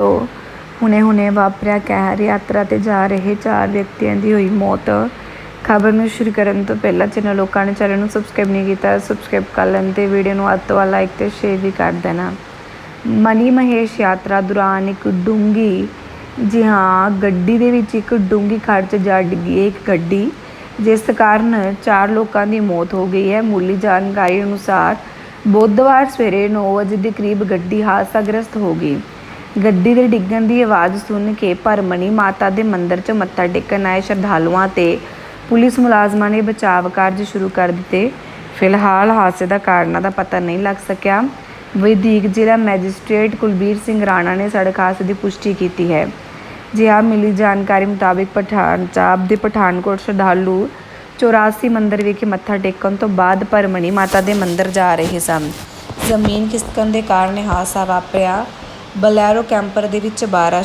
ਤੋਂ ਹੁਣੇ-ਹੁਣੇ ਵਾਪਰਿਆ ਕਹਿਰ ਯਾਤਰਾ ਤੇ ਜਾ ਰਹੇ ਚਾਰ ਵਿਅਕਤੀਆਂ ਦੀ ਹੋਈ ਮੌਤ। ਖਬਰ ਨੂੰ ਸ਼ੁਰੂ ਕਰਨ ਤੋਂ ਪਹਿਲਾਂ ਜਿਨ੍ਹਾਂ ਲੋਕਾਂ ਨੇ ਚੈਨਲ ਨੂੰ ਸਬਸਕ੍ਰਾਈਬ ਨਹੀਂ ਕੀਤਾ ਸਬਸਕ੍ਰਾਈਬ ਕਰ ਲੈਣ ਤੇ ਵੀਡੀਓ ਨੂੰ ਅੱਧ ਤੋਂ ਵੱਧ ਲਾਈਕ ਤੇ ਸ਼ੇਅਰ ਵੀ ਕਰ ਦੇਣਾ। ਮਨੀ ਮਹੇਸ਼ ਯਾਤਰਾ ਦੌਰਾਨ ਇੱਕ ਡੂੰਗੀ ਜੀ ਹਾਂ, ਗੱਡੀ ਦੇ ਵਿੱਚ ਇੱਕ ਡੂੰਗੀ ਖੱਡ 'ਚ ਜਾ ਡਿੱਗੀ ਇੱਕ ਗੱਡੀ, ਜਿਸ ਕਾਰਨ ਚਾਰ ਲੋਕਾਂ ਦੀ ਮੌਤ ਹੋ ਗਈ ਹੈ। ਮੁੱਢਲੀ ਜਾਣਕਾਰੀ ਅਨੁਸਾਰ ਬੁੱਧਵਾਰ ਸਵੇਰੇ 9 ਵਜੇ ਦੇ ਕਰੀਬ ਗੱਡੀ ਹਾਦਸਾਗ੍ਰਸਤ ਹੋ ਗਈ। ਗੱਡੀ ਦੇ ਡਿੱਗਣ ਦੀ ਆਵਾਜ਼ ਸੁਣ ਕੇ ਭਰਮਣੀ ਮਾਤਾ ਦੇ ਮੰਦਿਰ 'ਚ ਮੱਥਾ ਟੇਕਣ ਆਏ ਸ਼ਰਧਾਲੂਆਂ ਤੇ ਪੁਲਿਸ ਮੁਲਾਜ਼ਮਾਂ ਨੇ ਬਚਾਵ ਕਾਰਜ ਸ਼ੁਰੂ ਕਰ ਦਿੱਤੇ। ਫਿਲਹਾਲ ਹਾਦਸੇ ਦਾ ਕਾਰਨਾਂ ਦਾ ਪਤਾ ਨਹੀਂ ਲੱਗ ਸਕਿਆ। ਵਧੀਕ ਜ਼ਿਲ੍ਹਾ ਮੈਜਿਸਟ੍ਰੇਟ ਕੁਲਬੀਰ ਸਿੰਘ ਰਾਣਾ ਨੇ ਸੜਕ ਹਾਦਸੇ ਦੀ ਪੁਸ਼ਟੀ ਕੀਤੀ ਹੈ। ਜੀ ਹਾਂ ਮਿਲੀ ਜਾਣਕਾਰੀ ਮੁਤਾਬਿਕ ਪਠਾਨ ਸਾਹਿਬ ਦੇ ਪਠਾਨਕੋਟ ਸ਼ਰਧਾਲੂ 84 ਮੰਦਰ ਵਿਖੇ ਮੱਥਾ ਟੇਕਣ ਤੋਂ ਬਾਅਦ ਪਰਮਣੀ ਮਾਤਾ ਦੇ ਮੰਦਰ ਜਾ ਰਹੇ ਸਨ। ਜ਼ਮੀਨ ਖਿਸਕਣ ਦੇ ਕਾਰਨ ਹਾਦਸਾ ਵਾਪਰਿਆ। ਬਲੈਰੋ ਕੈਂਪਰ ਦੇ ਵਿੱਚ 12